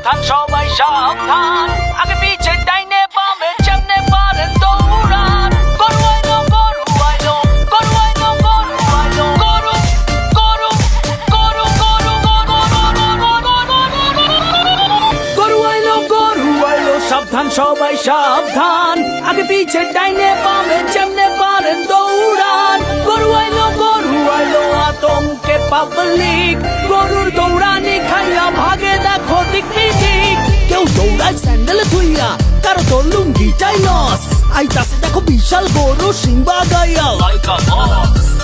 সাবধান সবাই সাবধান আগে পিছে ডাইনে বামে যেমনে পারেন দৌড়ান সাবধান সবাই সাবধান আগে পিছে ডাইনে বামে যেমনে পারেন দৌড়ান গরু আইলো গরু আইলো আতঙ্কে পাবলিক গরুর দৌড়ানি খাইয়া ভাগে দেখো দিক দৌড়ায় স্যান্ডেল ধুইয়া কারও তোর লুঙ্গিটাই লস আইতাছে দেখো বিশাল গরু সিংবা গাইয়া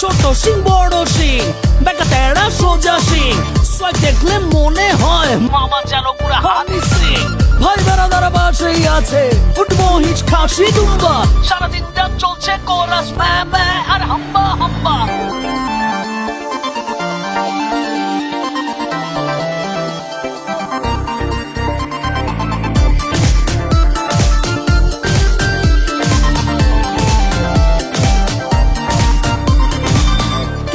ছোট সিং বড় সিং বেকা তেড়া সোজা সিং সোয়াগ দেখলে মনে হয় মামা যেন পুরা হানি সিং ভাই বেড়াদারা বাসেই আছে উঠবো হিচ খাসি দুম্বা। সারাদিন চলছে কোরাস ম্যা ম্যা আর হাম্বা।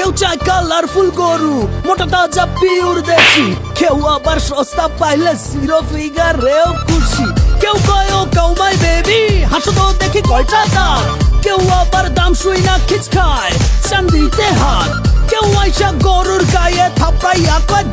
কেউ চায় কালারফুল গরু, মোটা তাজা পিওর দেশি। কেউ আবার সস্তা পাইলে জিরো ফিগার রেও খুশি। কেউ কয়, ও কাউমাই বেবি হাসো তো দেখি কয়টা দাম কেউ আবার দাম শুই না খিচ খায় চান্দিতে হাত। কেউ আইসা গরুর গায়ে থাপড়াইয়া কয়